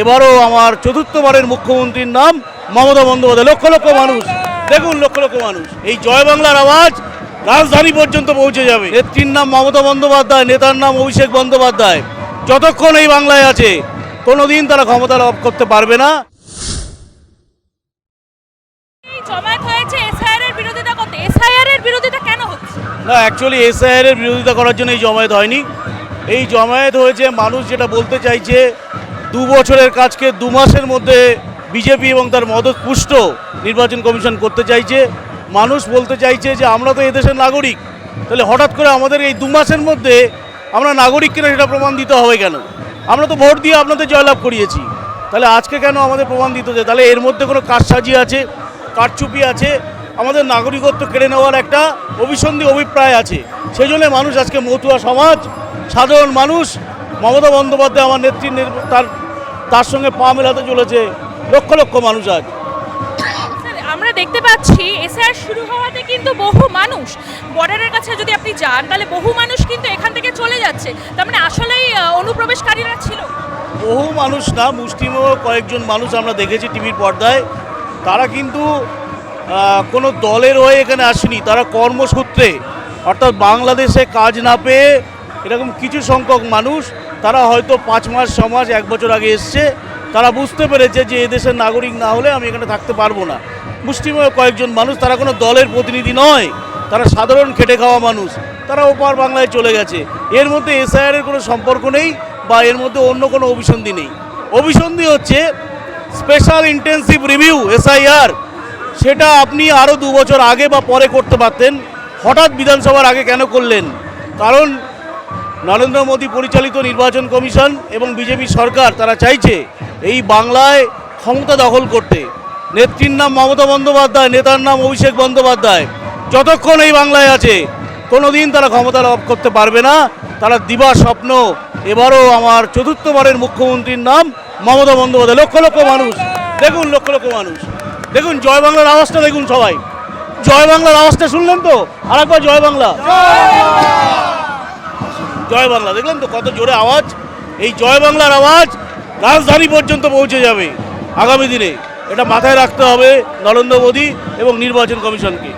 এবারও আমার চতুর্থবারের মুখ্যমন্ত্রীর নাম মমতা বন্দ্যোপাধ্যায়। লক্ষ লক্ষ মানুষ। দেখুন লক্ষ লক্ষ মানুষ। এই জয় বাংলার আওয়াজ রাজধানী পর্যন্ত পৌঁছে যাবে। নেত্রীর নাম মমতা বন্দ্যোপাধ্যায় নেতার নাম অভিষেক বন্দ্যোপাধ্যায়। যতক্ষণ এই বাংলায় আছে কোনোদিন তারা ক্ষমতা লাভ করতে পারবে না। না অ্যাকচুয়ালি এসআইআর এর বিরোধিতা করার জন্য এই জমায়েত হয়নি। এই জমায়েত হয়েছে মানুষ যেটা বলতে চাইছে দু বছরের কাজকে দু মাসের মধ্যে বিজেপি এবং তার পুষ্ট নির্বাচন কমিশন করতে চাইছে। মানুষ বলতে চাইছে যে, আমরা তো এদেশের নাগরিক। তাহলে হঠাৎ করে আমাদের এই দু মাসের মধ্যে আমরা নাগরিক কিনা সেটা প্রমাণ দিতে হবে কেন? আমরা তো ভোট দিয়ে আপনাদের জয়লাভ করিয়েছি। তাহলে আজকে কেন আমাদের প্রমাণ দিতে হচ্ছে? তাহলে এর মধ্যে কোনো কারসাজি আছে, কারচুপি আছে? আমাদের নাগরিকত্ব কেড়ে নেওয়ার একটা অভিসন্ধি, অভিপ্রায় আছে। সেই জন্য মানুষ আজকে মতুয়া সমাজ, সাধারণ মানুষ মমতা বন্দ্যোপাধ্যায় আমার নেত্রী তার তার সঙ্গে পা মেলাতে চলেছে। লক্ষ লক্ষ মানুষ আজ। আমরা দেখতে পাচ্ছি এসআইআর শুরু হওয়াতে কিন্তু বহু মানুষ বর্ডারের কাছে যদি আপনি যান তাহলে বহু মানুষ কিন্তু এখান থেকে চলে যাচ্ছে। তার মানে আসলেই অনুপ্রবেশকারীরা ছিল। বহু মানুষ না মুষ্টিমেয় কয়েকজন মানুষ আমরা দেখেছি টিভির পর্দায়। তারা কিন্তু কোনো দলের হয়ে এখানে আসেনি। তারা কর্মসূত্রে অর্থাৎ বাংলাদেশে কাজ না পেয়ে এরকম কিছু সংখ্যক মানুষ, তারা হয়তো পাঁচ মাস, ছ মাস, এক বছর আগে এসছে। তারা বুঝতে পেরেছে যে এদেশের নাগরিক না হলে আমি এখানে থাকতে পারব না। মুষ্টিমেয় কয়েকজন মানুষ, তারা কোনো দলের প্রতিনিধি নয়। তারা সাধারণ খেটে খাওয়া মানুষ। তারা ওপার বাংলায় চলে গেছে। এর মধ্যে এসআইআর এর কোনো সম্পর্ক নেই বা এর মধ্যে অন্য কোনো অভিসন্ধি নেই। অভিসন্ধি হচ্ছে স্পেশাল ইন্টেন্সিভ রিভিউ এসআইআর সেটা আপনি আরও দু বছর আগে বা পরে করতে পারতেন। হঠাৎ বিধানসভার আগে কেন করলেন? কারণ নরেন্দ্র মোদী পরিচালিত নির্বাচন কমিশন এবং বিজেপি সরকার তারা চাইছে এই বাংলায় ক্ষমতা দখল করতে। নেত্রীর নাম মমতা বন্দ্যোপাধ্যায়, নেতার নাম অভিষেক বন্দ্যোপাধ্যায়। যতক্ষণ এই বাংলায় আছে, কোনোদিন তারা ক্ষমতা লাভ করতে পারবে না। তারা দিবা স্বপ্ন। এবারও আমার চতুর্থবারের মুখ্যমন্ত্রীর নাম মমতা বন্দ্যোপাধ্যায়। লক্ষ লক্ষ মানুষ। দেখুন, লক্ষ লক্ষ মানুষ। দেখুন, জয় বাংলার আওয়াজটা দেখুন সবাই। জয় বাংলার আওয়াজটা শুনলেন তো? আরেকবার জয় বাংলা। জয় বাংলা। দেখলেন তো কত জোরে আওয়াজ? এই জয় বাংলার আওয়াজ রাজধানী পর্যন্ত পৌঁছে যাবে আগামী দিনে। এটা মাথায় রাখতে হবে নরেন্দ্র মোদী এবং নির্বাচন কমিশনকে।